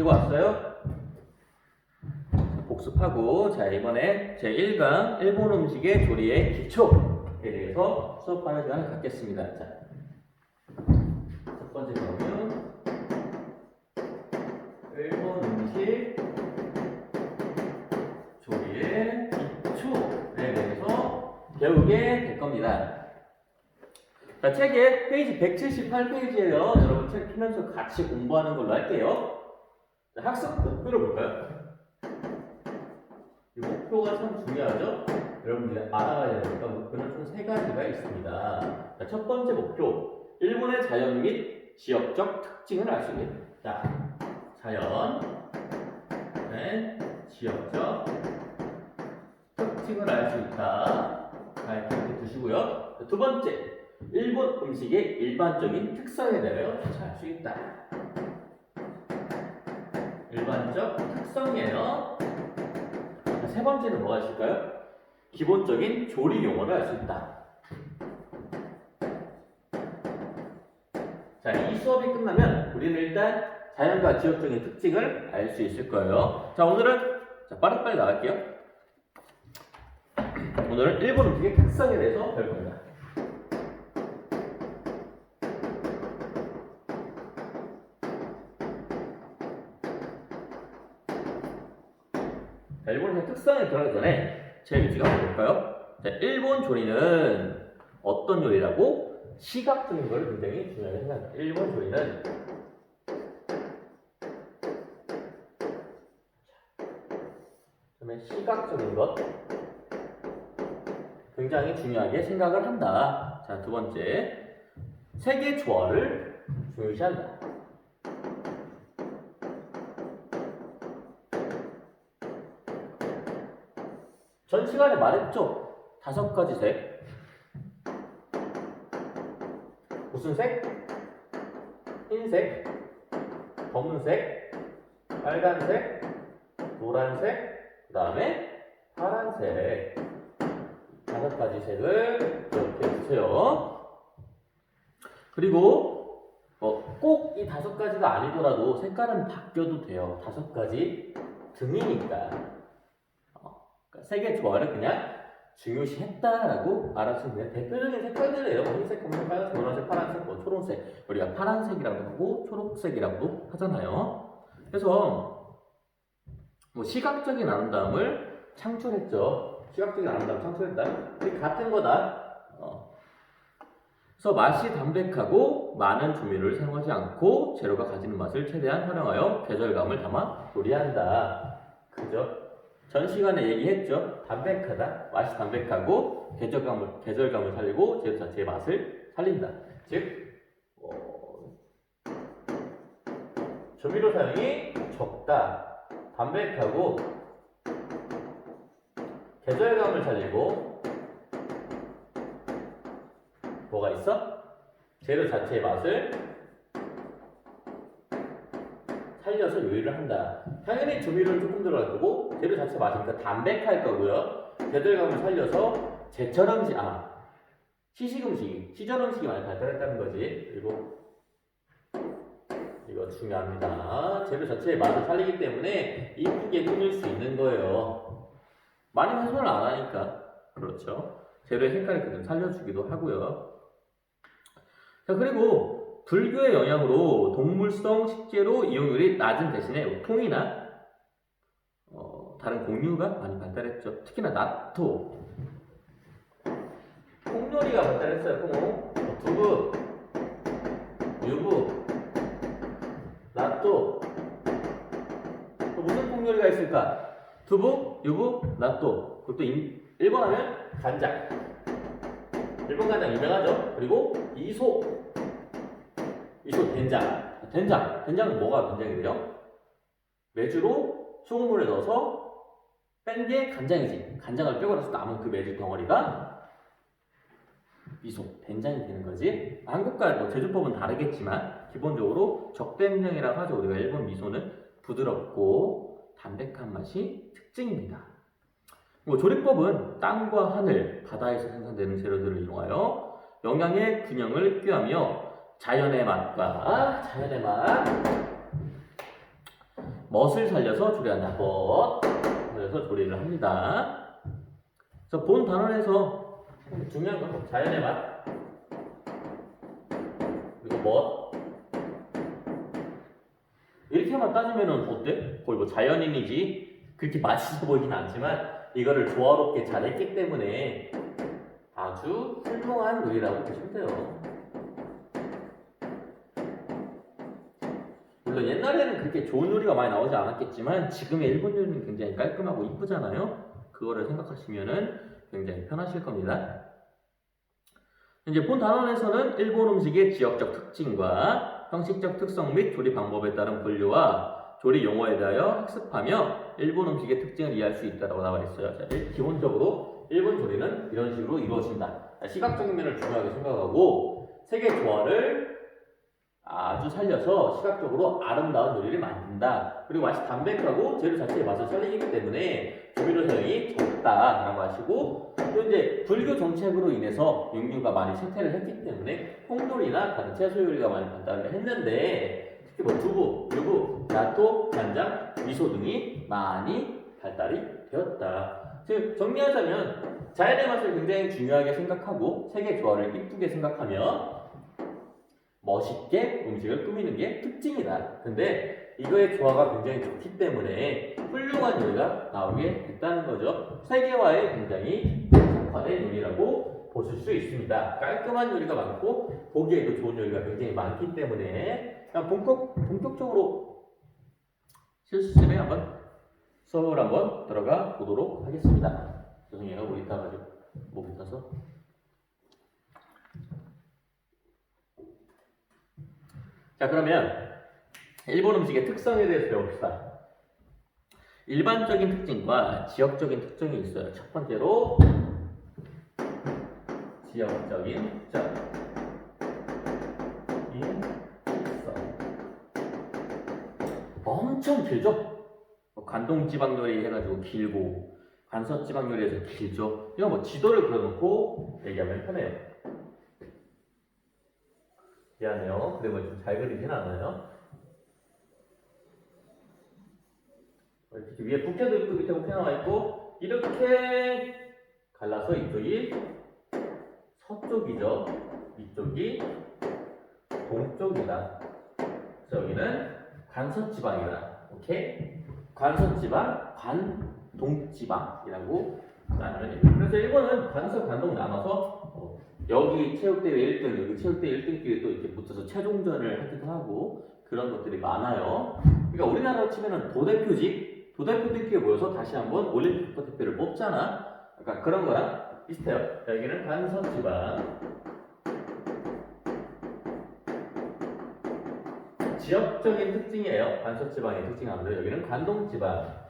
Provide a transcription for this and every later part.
찍어왔어요? 복습하고 자 이번에 제 1강 일본 음식의 조리의 기초에 대해서 수업하는 시간을 갖겠습니다. 자, 첫 번째 거는 일본 음식 조리의 기초에 대해서 배우게 될 겁니다. 자, 책에 페이지 178페이지예요. 여러분 책 피면서 같이 공부하는 걸로 할게요. 자, 학습 목표를 볼까요? 이 목표가 참 중요하죠? 여러분들이 알아가야 되니까 목표는 총 세 가지가 있습니다. 자, 첫 번째 목표, 일본의 자연 및 지역적 특징을 알 수 있는. 자, 자연, 네, 지역적 특징을 알 수 있다. 자, 이렇게 두시고요. 자, 두 번째, 일본 음식의 일반적인 특성에 대하여 알수 있다. 일반적 특성이에요. 자, 세 번째는 뭐가 있을까요? 기본적인 조리 용어를 알 수 있다. 자, 이 수업이 끝나면 우리는 일단 자연과 지역적인 특징을 알 수 있을 거예요. 자, 오늘은 자, 빠르빠르 나갈게요. 오늘은 일본 음식의 특성에 대해서 배울 겁니다. 자, 일본의 특성에 들어가기 전에 제 위치가 볼까요? 자, 일본 조리는 어떤 요리라고? 시각적인 걸 굉장히 중요하게 생각합니다. 일본 조리는 그러면 시각적인 것 굉장히 중요하게 생각을 한다. 자, 두 번째 세계 조화를 중요시한다. 전 시간에 말했죠. 다섯 가지 색. 무슨 색? 흰색, 검은색, 빨간색, 노란색, 그 다음에 파란색. 다섯 가지 색을 이렇게 주세요. 그리고 어, 꼭 이 다섯 가지가 아니더라도 색깔은 바뀌어도 돼요. 다섯 가지 등이니까. 그러니까 색의 조화를 그냥 중요시했다라고 알아주면. 대표적인 색깔들이에요. 흰색, 검은색, 빨간색, 노란색, 파란색, 뭐 초록색. 우리가 파란색이라고 하고 초록색이라고도 하잖아요. 그래서 뭐 시각적인 아름다움을 창출했죠. 시각적인 아름다움 창출했다. 같은 거다. 어. 그래서 맛이 담백하고 많은 조미료를 사용하지 않고 재료가 가지는 맛을 최대한 활용하여 계절감을 담아 조리한다. 그죠? 전 시간에 얘기했죠. 담백하다. 맛이 담백하고 계절감을 계절감을 살리고 재료 자체의 맛을 살린다. 즉 어, 조미료 사용이 적다. 담백하고 계절감을 살리고 뭐가 있어? 재료 자체의 맛을 살려서 요리를 한다. 당연히 조미료는 조금 들어갈 거고 재료 자체 맛이니까 담백할 거고요. 계절감을 살려서 제철 음식, 아 시식 음식, 시절 음식이 많이 발달했다는 거지. 그리고 이거 중요합니다. 재료 자체의 맛을 살리기 때문에 이쁘게 꾸밀 수 있는 거예요. 많이 훼손을 안 하니까 그렇죠. 재료의 색깔을 그대로 살려주기도 하고요. 자 그리고 불교의 영향으로 동물성 식재료 이용률이 낮은 대신에 통이나 어, 다른 공유가 많이 발달했죠. 특히나 나토, 콩요리가 발달했어요. 콩, 두부, 유부, 나토. 또 무슨 콩요리가 있을까? 두부, 유부, 나토. 그것도 인- 일본 하면 간장. 일본 간장 유명하죠. 그리고 이소. 이소 된장. 된장. 된장은 뭐가 된장이 돼요? 매주로 소금물에 넣어서 뺀 게 간장이지. 간장을 빼고 나서 남은 그 매주 덩어리가 미소, 된장이 되는 거지. 한국과 뭐 제조법은 다르겠지만 기본적으로 적된장이라고 하죠. 우리가 일본 미소는 부드럽고 담백한 맛이 특징입니다. 뭐 조리법은 땅과 하늘, 바다에서 생산되는 재료들을 이용하여 영양의 균형을 꾀하며 자연의 맛과 자연의 맛 멋을 살려서 조리한다. 멋 살려서 조리를 합니다. 그래서 본 단원에서 중요한 건 자연의 맛 그리고 멋 이렇게만 따지면은 어때? 거의 뭐 자연인이지 그렇게 맛있어 보이진 않지만 이거를 조화롭게 잘했기 때문에 아주 훌륭한 요리라고 보시면 돼요. 물론 옛날에는 그렇게 좋은 요리가 많이 나오지 않았겠지만 지금의 일본 요리는 굉장히 깔끔하고 이쁘잖아요. 그거를 생각하시면은 굉장히 편하실 겁니다. 이제 본 단원에서는 일본 음식의 지역적 특징과 형식적 특성 및 조리 방법에 따른 분류와 조리 용어에 대하여 학습하며 일본 음식의 특징을 이해할 수 있다고 나와 있어요. 자, 일- 기본적으로 일본 조리는 이런 식으로 이루어진다. 자, 시각적인 면을 중요하게 생각하고 세계 조화를 아주 살려서 시각적으로 아름다운 요리를 만든다. 그리고 맛이 담백하고 재료 자체의 맛을 살리기 때문에 조미료 사용이 적다라고 하시고 또 이제 불교 정책으로 인해서 육류가 많이 쇠퇴를 했기 때문에 콩요리나 다른 채소 요리가 많이 발달을 했는데 특히 뭐 두부, 유부, 나토, 간장, 미소 등이 많이 발달이 되었다. 즉 정리하자면 자연의 맛을 굉장히 중요하게 생각하고 세계 조화를 이쁘게 생각하며 멋있게 음식을 꾸미는 게 특징이다. 근데 이거의 조화가 굉장히 좋기 때문에 훌륭한 요리가 나오게 됐다는 거죠. 세계화에 굉장히 특화된 요리라고 보실 수 있습니다. 깔끔한 요리가 많고 보기에도 좋은 요리가 굉장히 많기 때문에 그냥 본격, 본격적으로 실습실에 한번 수업을 한번 들어가 보도록 하겠습니다. 죄송해요. 우리 따가지고 목이 타서. 자 그러면 일본 음식의 특성에 대해서 배웁시다. 일반적인 특징과 지역적인 특징이 있어요. 첫 번째로 지역적인 특성. 특성. 엄청 길죠? 뭐 관동지방 요리 해가지고 길고 관서지방 요리에서 길죠. 이거 뭐 지도를 그려놓고 얘기하면 편해요. 미안해요. 그림을 좀잘 그리진 않아요. 이렇게 위에 북해도 있고 밑에 북해 나와 있고 이렇게 갈라서 이쪽이 서쪽이죠. 이쪽이 동쪽이다. 그래서 여기는 관서지방이다. 오케이? 관서지방, 관동지방이라고 나누면 됩니다. 그래서 일본은 관서, 관동 어, 여기 체육대회 1등, 여기 체육대회 1등끼리 또 이렇게 붙어서 최종전을 하기도 하고 그런 것들이 많아요. 그러니까 우리나라로 치면은 도대표직, 도대표들끼리 모여서 다시 한번 올림픽 국가대표를 뽑잖아. 그러니까 그런 거랑 비슷해요. 자, 여기는 관서지방. 지역적인 특징이에요. 관서지방의 특징하고요. 여기는 관동지방.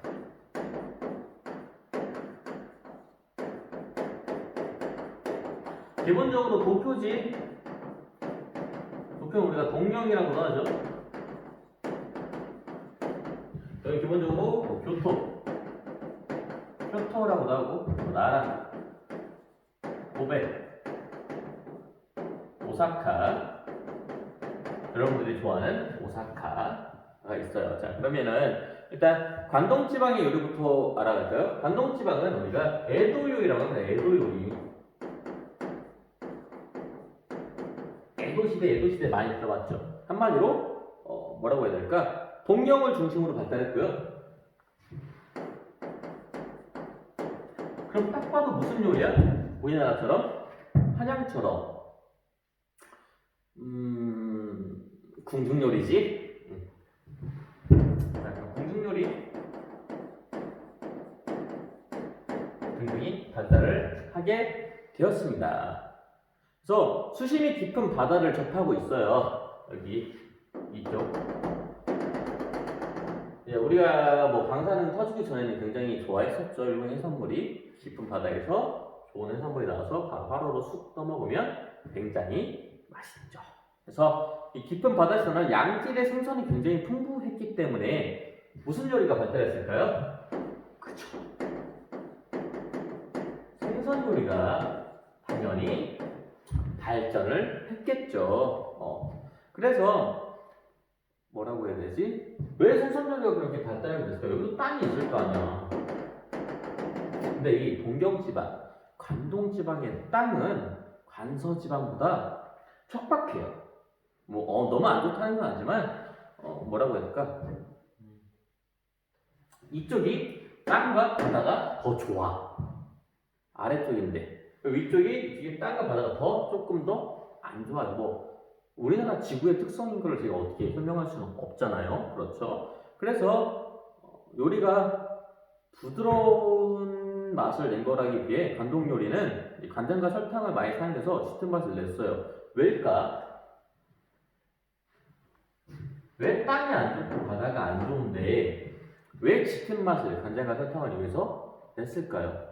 기본적으로 도표지. 도표는 우리가 동명이라고도 하죠. 여기 기본적으로 뭐 교토. 교토라고도 하고 뭐 나라. 고베. 오사카. 여러분들이 좋아하는 오사카가 있어요. 자 그러면은 일단 관동 지방의 요리부터 알아갈까요? 관동 지방은 우리가 에도 요리라고 합니다 에도 요리 에도 시대, 에도 시대 많이 들어봤죠. 한마디로 어, 뭐라고 해야 될까? 동경을 중심으로 발달했고요. 그럼 딱 봐도 무슨 요리야? 우리나라처럼 한양처럼 음, 궁중 요리지. 음. 궁중 요리 등등이 발달을 하게 되었습니다. 그래서 수심이 깊은 바다를 접하고 있어요. 여기 이쪽. 예, 우리가 뭐 방사능 터지기 전에는 굉장히 좋아했었죠. 일본 해산물이 깊은 바다에서 좋은 해산물이 나와서 바로 화로로 쑥 떠먹으면 굉장히 맛있죠. 그래서 이 깊은 바다에서는 양질의 생선이 굉장히 풍부했기 때문에 무슨 요리가 발달했을까요? 그쵸. 생선 요리가 당연히 발전을 했겠죠. 어. 그래서 뭐라고 해야 되지? 왜 생산력이 그렇게 발달이 됐을까? 여기도 땅이 있을 거 아니야. 근데 이 동경지방, 관동지방의 땅은 관서지방보다 척박해요. 뭐 어, 너무 안 좋다는 건 아니지만 어, 뭐라고 해야 될까? 이쪽이 땅과 바다가 더 좋아. 아래쪽인데 위쪽이 이게 땅과 바다가 더 조금 더 안 좋아요. 뭐 우리나라 지구의 특성인 걸 제가 어떻게 설명할 수는 없잖아요. 그렇죠? 그래서 어, 요리가 부드러운 맛을 낸 거라기 비해 간동 요리는 이 간장과 설탕을 많이 사용해서 짙은 맛을 냈어요. 왜일까? 왜 땅이 안 좋고 바다가 안 좋은데 왜 짙은 맛을 간장과 설탕을 이용해서 냈을까요?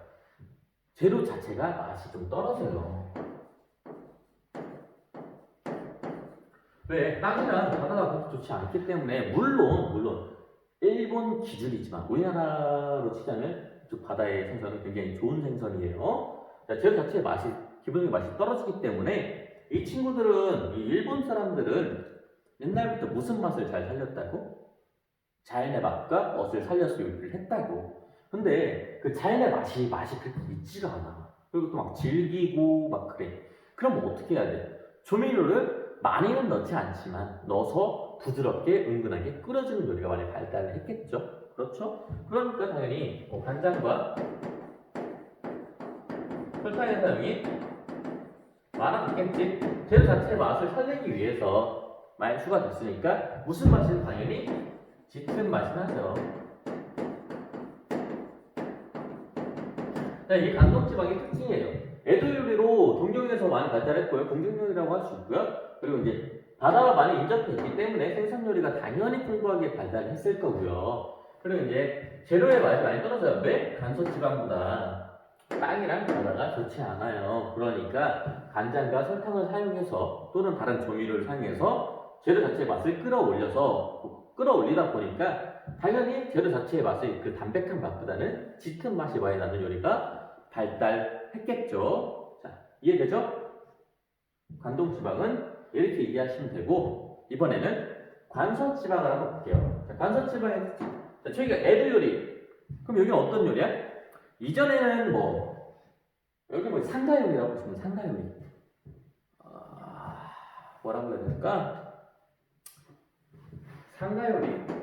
재료 자체가 맛이 좀 떨어져요. 왜? 땅이랑 바다가 그렇게 좋지 않기 때문에 물론 물론 일본 기준이지만 우리나라로 치자면 그 바다의 생선은 굉장히 좋은 생선이에요. 자, 재료 자체의 맛이 기본적인 맛이 떨어지기 때문에 이 친구들은 이 일본 사람들은 옛날부터 무슨 맛을 잘 살렸다고? 자연의 맛과 멋을 살려서 요리를 했다고. 근데 그 자연의 맛이 맛이 그렇게 있지가 않아. 그리고 또 막 질기고 막 그래. 그럼 뭐 어떻게 해야 돼? 조미료를 많이는 넣지 않지만 넣어서 부드럽게 은근하게 끓여주는 요리가 많이 발달을 했겠죠. 그렇죠? 그러니까 당연히 뭐 간장과 설탕의 사용이 많아졌겠지. 재료 자체의 맛을 살리기 위해서 많이 추가됐으니까 무슨 맛이 당연히 짙은 맛이 나죠. 이게 간동지방의 특징이에요. 애도 요리로 동경에서 많이 발달했고요. 공격요리라고 할 수 있고요. 그리고 이제 바다와 많이 인접해 있기 때문에 생선 요리가 당연히 풍부하게 발달했을 거고요. 그리고 이제 재료의 맛이 많이 떨어져요. 왜? 간소지방보다 땅이랑 바다가 좋지 않아요. 그러니까 간장과 설탕을 사용해서 또는 다른 조미료를 사용해서 재료 자체의 맛을 끌어올려서 끌어올리다 보니까 당연히 재료 자체의 맛이 그 담백한 맛보다는 짙은 맛이 많이 나는 요리가 발달했겠죠. 자, 이해되죠? 관동 지방은 이렇게 이해하시면 되고 이번에는 관서 지방을 한번 볼게요. 자, 관서 지방의 특징. 자, 저희가 애도 요리. 그럼 여기는 어떤 요리야? 이전에는 뭐 여기 뭐 상가 요리라고 보시면 상가 요리. 아, 뭐라고 해야 될까? 상가 요리.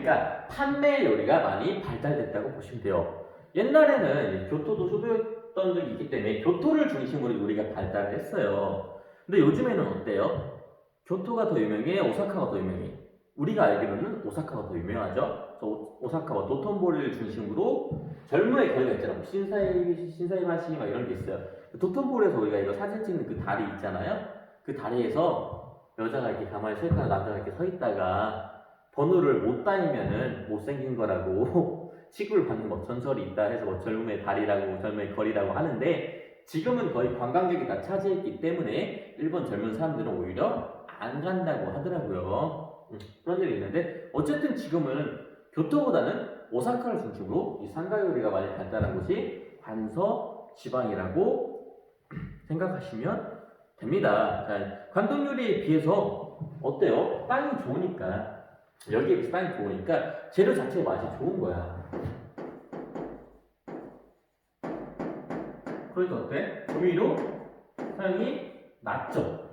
그러니까 판매 요리가 많이 발달됐다고 보시면 돼요. 옛날에는 교토도 소도였던 적이 있기 때문에 교토를 중심으로 요리가 발달을 했어요. 근데 요즘에는 어때요? 교토가 더 유명해? 오사카가 더 유명해? 우리가 알기로는 오사카가 더 유명하죠. 오사카와 도톤보리를 중심으로 젊은의 거리가 있잖아요. 신사이, 신사이 마시 막 이런 게 있어요. 도톤보리에서 우리가 이거 사진 찍는 그 다리 있잖아요. 그 다리에서 여자가 이렇게 가만히 서 있다가 남자가 이렇게 서 있다가 번호를 못 다니면은 못생긴 거라고 취급을 받는 뭐 전설이 있다 해서 뭐 젊음의 다리라고 젊음의 거리라고 하는데 지금은 거의 관광객이 다 차지했기 때문에 일본 젊은 사람들은 오히려 안 간다고 하더라고요. 음, 그런 일이 있는데 어쨌든 지금은 교토보다는 오사카를 중심으로 이 상가 요리가 많이 발달한 곳이 관서 지방이라고 생각하시면 됩니다. 자, 관동 요리에 비해서 어때요? 땅이 좋으니까 여기에 비해서 땅이 좋으니까 재료 자체의 맛이 좋은 거야. 그러니까 어때? 조미료 사용이 낮죠.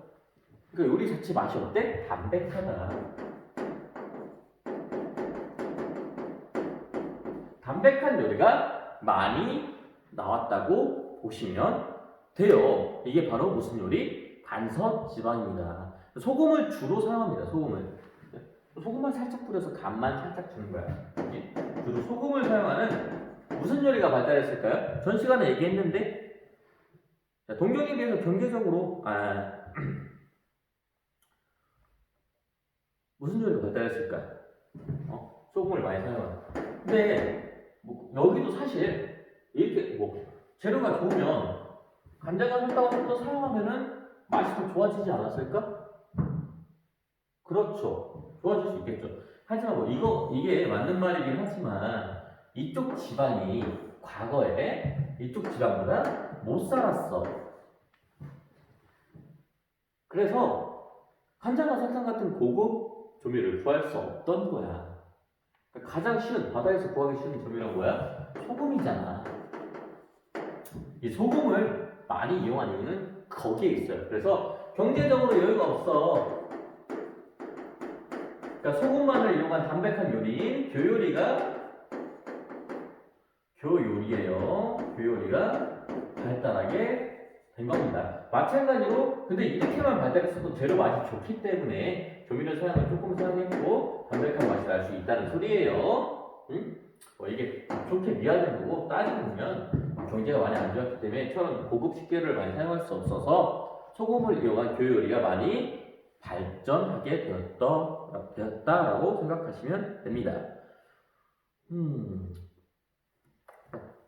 그러니까 요리 자체 맛이 어때? 담백하다. 담백한 요리가 많이 나왔다고 보시면 돼요. 이게 바로 무슨 요리? 간서 지방입니다. 소금을 주로 사용합니다. 소금을. 소금만 살짝 뿌려서 간만 살짝 주는 거야. 이게 주로 소금을 사용하는 무슨 요리가 발달했을까요? 전 시간에 얘기했는데 자, 동경에 비해서 경제적으로 아 무슨 요리가 발달했을까? 어, 소금을 많이 사용하는. 근데 뭐 여기도 사실 이렇게 뭐 재료가 좋으면 간장과 설탕을 좀 더 사용하면은 맛이 더 좋아지지 않았을까? 그렇죠. 좋아질 수 있겠죠. 하지만 뭐 이거 이게 맞는 말이긴 하지만 이쪽 지방이 과거에 이쪽 지방보다 못 살았어. 그래서 간장과 설탕 같은 고급 조미료를 구할 수 없던 거야. 그러니까 가장 쉬운 바다에서 구하기 쉬운 조미료가 뭐야? 소금이잖아. 이 소금을 많이 이용한 이유는 거기에 있어요. 그래서 경제적으로 여유가 없어. 그러니까 소금만을 이용한 담백한 요리인 교요리가 교요리예요. 교요리가 발달하게 된 겁니다. 마찬가지로 근데 이렇게만 발달했어도 재료 맛이 좋기 때문에 조미료 사용을 조금 사용했고 담백한 맛이 날 수 있다는 소리예요. 응? 뭐 이게 좋게 미화된 거고 따지고 보면 경제가 많이 안 좋았기 때문에 처럼 고급 식재료를 많이 사용할 수 없어서 소금을 이용한 교요리가 많이 발전하게 되었다, 되었다라고 생각하시면 됩니다. 음,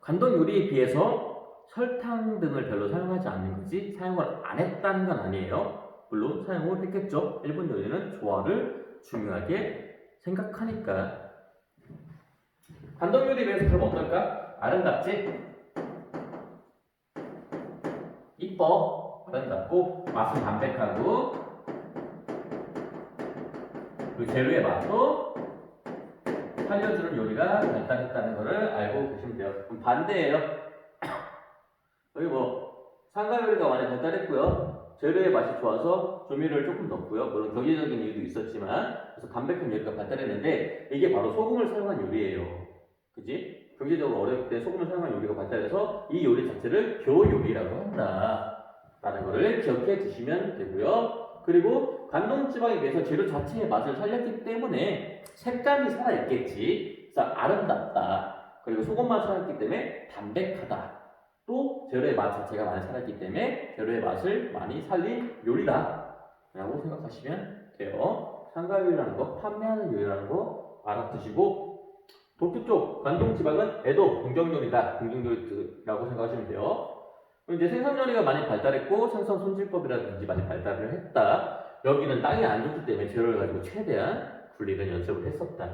간동 요리에 비해서 설탕 등을 별로 사용하지 않는 거지 사용을 안 했다는 건 아니에요. 물론 사용을 했겠죠. 일본 요리는 조화를 중요하게 생각하니까. 간동 요리에 비해서 그럼 어떨까? 아름답지? 이뻐. 아름답고 맛은 담백하고 그 재료의 맛도 살려주는 요리가 발달했다는 것을 알고 계시면 돼요. 반대예요. 여기 뭐 상가 요리가 많이 발달했고요. 재료의 맛이 좋아서 조미료를 조금 넣고요. 물론 경제적인 이유도 있었지만 그래서 담백한 요리가 발달했는데 이게 바로 소금을 사용한 요리예요. 그지? 경제적으로 어려울 때 소금을 사용한 요리가 발달해서 이 요리 자체를 교 요리라고 한다. 라는 것을 기억해 주시면 되고요. 그리고 간동지방에 비해서 재료 자체의 맛을 살렸기 때문에 색감이 살아있겠지. 그래서 아름답다. 그리고 소금만 살았기 때문에 담백하다. 또 재료의 맛 자체가 많이 살았기 때문에 재료의 맛을 많이 살린 요리다. 라고 생각하시면 돼요. 상가 요리라는 거, 판매하는 요리라는 거 알아두시고 도쿄 쪽 관동 지방은 에도 공정요리다. 공정요리라고 생각하시면 돼요. 이제 생선 요리가 많이 발달했고 생선 손질법이라든지 많이 발달을 했다. 여기는 땅이 안 좋기 때문에 재료를 가지고 최대한 굴리는 연습을 했었다.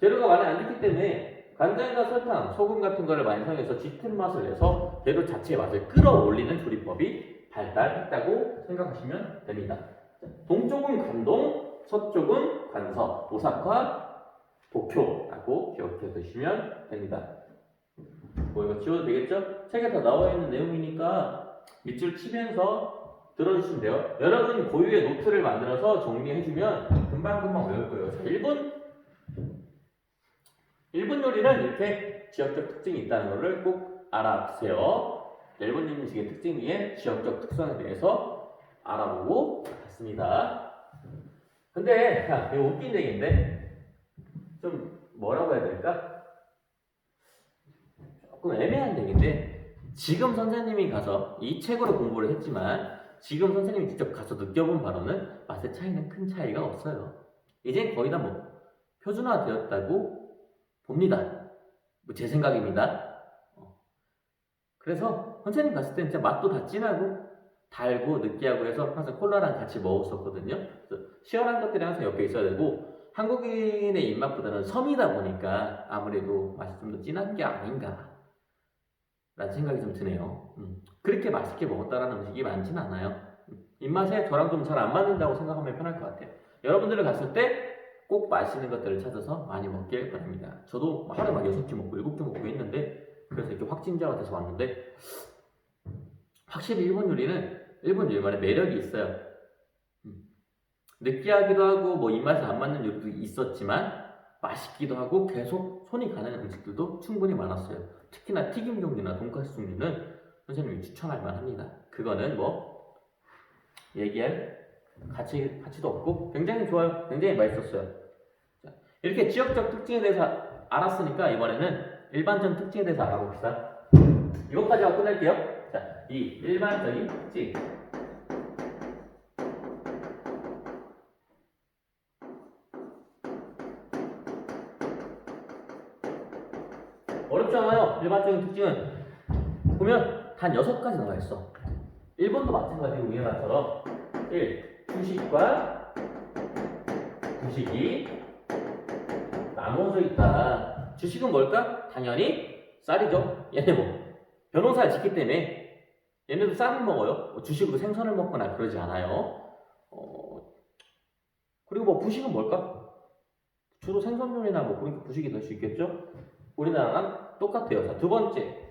재료가 많이 안 좋기 때문에 간장과 설탕, 소금 같은 거를 많이 사용해서 짙은 맛을 내서 재료 자체의 맛을 끌어올리는 조리법이 발달했다고 생각하시면 됩니다. 자, 동쪽은 관동, 서쪽은 관서, 오사카, 도쿄라고 기억해 두시면 됩니다. 뭐 이거 지워도 되겠죠? 책에 다 나와 있는 내용이니까 밑줄 치면서 들어주시면 돼요. 여러분 고유의 노트를 만들어서 정리해주면 금방금방 외울 거예요. 자, 1분 1분 요리는 이렇게 지역적 특징이 있다는 것을 꼭 알아두세요. 일본 음식의 특징 위에 지역적 특성에 대해서 알아보고 갔습니다. 근데 자, 이거 웃긴 얘기인데 좀 뭐라고 해야 될까? 조금 애매한 얘기인데 지금 선생님이 가서 이 책으로 공부를 했지만 지금 선생님이 직접 가서 느껴본 바로는 맛의 차이는 큰 차이가 없어요. 이젠 거의 다 뭐 표준화 되었다고 봅니다. 뭐 제 생각입니다. 어. 그래서 선생님 갔을 때는 진짜 맛도 다 진하고 달고 느끼하고 해서 항상 콜라랑 같이 먹었었거든요. 시원한 것들이 항상 옆에 있어야 되고 한국인의 입맛보다는 섬이다 보니까 아무래도 맛이 좀 더 진한 게 아닌가 라는 생각이 좀 드네요. 음, 그렇게 맛있게 먹었다라는 음식이 많지는 않아요. 음, 입맛에 저랑 좀 잘 안 맞는다고 생각하면 편할 것 같아요. 여러분들을 갔을 때 꼭 맛있는 것들을 찾아서 많이 먹길 바랍니다. 저도 하루에 막 6끼 먹고 7끼 먹고 했는데 그래서 이렇게 확진자가 돼서 왔는데 확실히 일본 요리는 일본 요리만의 매력이 있어요. 음, 느끼하기도 하고 뭐 입맛에 안 맞는 요리도 있었지만 맛있기도 하고 계속 손이 가는 음식들도 충분히 많았어요. 특히나 튀김 종류나 돈까스 종류는 선생님이 추천할 만합니다. 그거는 뭐 얘기할 가치 가치도 없고 굉장히 좋아요. 굉장히 맛있었어요. 자, 이렇게 지역적 특징에 대해서 알았으니까 이번에는 일반적 특징에 대해서 알아봅시다. 이것까지 하고 끝낼게요. 자, 이 일반적인 특징. 어렵잖아요. 일반적인 특징은 보면 단 6가지 나와 있어. 일본도 마찬가지고 우리나라처럼 1. 주식과 부식이 나눠져 있다. 주식은 뭘까? 당연히 쌀이죠. 얘네 뭐 변호사를 짓기 때문에 얘네도 쌀을 먹어요. 뭐 주식으로 생선을 먹거나 그러지 않아요. 어, 그리고 뭐 부식은 뭘까? 주로 생선류나 뭐 그런 게 부식이 될 수 있겠죠? 우리나라랑 똑같아요. 자, 두 번째.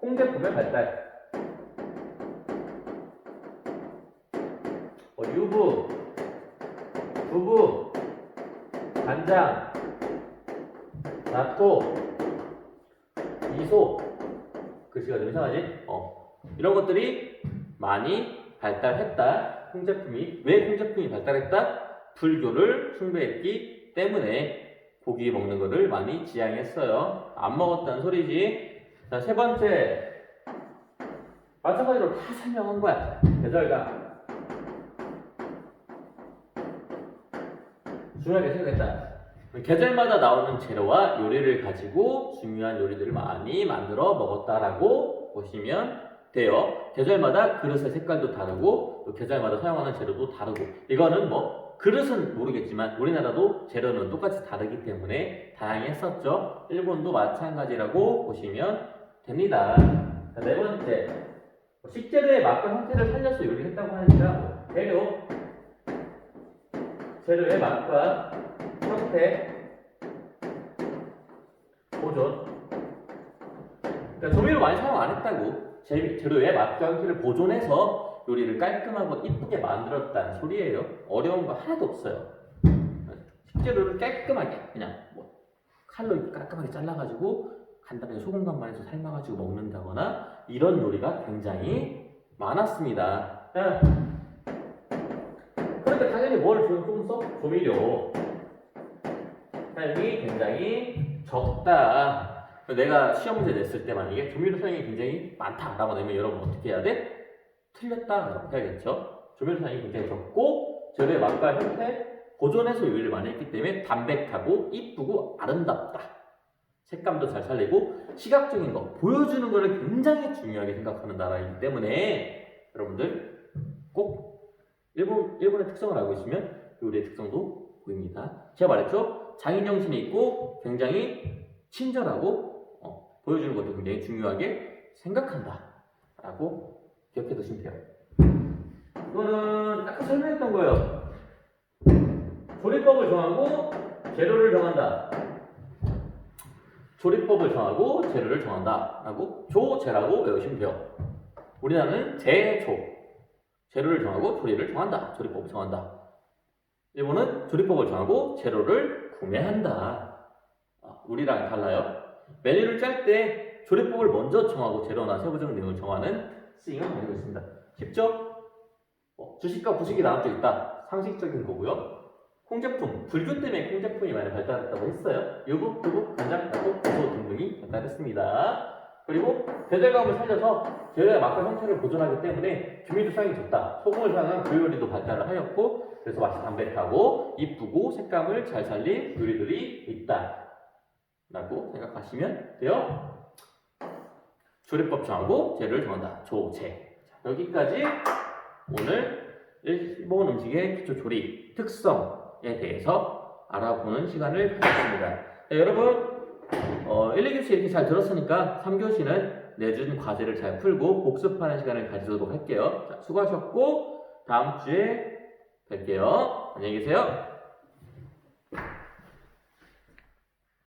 홍제품의 발달. 어, 유부, 두부, 간장, 나토, 미소, 글씨가 좀 이상하지? 어. 이런 것들이 많이 발달했다. 홍제품이. 왜 홍제품이 발달했다? 불교를 숭배했기 때문에 고기 먹는 거를 많이 지향했어요. 안 먹었다는 소리지. 자, 세 번째. 마찬가지로 다 설명한 거야. 계절감. 중요하게 생각했다. 계절마다 나오는 재료와 요리를 가지고 중요한 요리들을 많이 만들어 먹었다라고 보시면 돼요. 계절마다 그릇의 색깔도 다르고 또 계절마다 사용하는 재료도 다르고 이거는 뭐 그릇은 모르겠지만 우리나라도 재료는 똑같이 다르기 때문에 다양했었죠. 일본도 마찬가지라고 보시면 됩니다. 자, 네 번째 식재료의 맛과 형태를 살려서 요리를 했다고 하니까 뭐 재료 재료의 맛과 형태 보존 그러니까 조미료 많이 사용 안 했다고 재- 재료의 맛과 형태를 보존해서 요리를 깔끔하고 이쁘게 만들었다는 소리예요 어려운 거 하나도 없어요 식재료를 깔끔하게 그냥 뭐 칼로 깔끔하게 잘라가지고 간단하게 소금 간만 해서 삶아가지고 먹는다거나 이런 요리가 굉장히 많았습니다 자, 그러니까 당연히 뭘 좀, 좀 써? 조미료 사용이 굉장히 적다. 내가 시험 문제 냈을 때 만약에 조미료 사용이 굉장히 많다라고 내면 여러분 어떻게 해야 돼? 틀렸다라고 해야겠죠. 조미료 사용이 굉장히 적고 재료의 맛과 형태 보존해서 요리를 많이 했기 때문에 담백하고 이쁘고 아름답다. 색감도 잘 살리고 시각적인 거 보여주는 거를 굉장히 중요하게 생각하는 나라이기 때문에 여러분들 꼭 일본 일본의 특성을 알고 있으면 요리의 특성도 보입니다. 제가 말했죠. 장인 정신이 있고 굉장히 친절하고 어, 보여주는 것도 굉장히 중요하게 생각한다라고 기억해 두시면 돼요. 이거는 아까 설명했던 거예요. 조리법을 정하고 재료를 정한다. 조리법을 정하고 재료를 정한다 라고 조재라고 외우시면 돼요. 우리나라는 제조 재료를 정하고 조리를 정한다. 조리법을 정한다. 일본은 조리법을 정하고 재료를 구매한다. 아, 우리랑 달라요. 메뉴를 짤 때 조리법을 먼저 정하고 재료나 세부적 내용을 정하는 쓰임을 가지고 있습니다. 쉽죠? 어, 주식과 부식이 나눠져 있다. 상식적인 거고요. 콩제품, 불교 때문에 콩제품이 많이 발달했다고 했어요. 유부, 두부, 간장, 나도, 고소 등등이 발달했습니다. 그리고 계절감을 살려서 재료의 맛과 형태를 보존하기 때문에 조미료 사용이 적다. 소금을 사용한 그 요리도 발달을 하였고 그래서 맛이 담백하고 이쁘고 색감을 잘 살린 요리들이 있다. 라고 생각하시면 돼요. 조리법 정하고 재료를 정한다. 자, 여기까지 오늘 일본 음식의 기초 조리 특성에 대해서 알아보는 시간을 가졌습니다. 자, 여러분 어, 1, 2교시 이렇게 잘 들었으니까 3교시는 내준 과제를 잘 풀고 복습하는 시간을 가지도록 할게요. 자, 수고하셨고 다음 주에 뵐게요. 안녕히 계세요.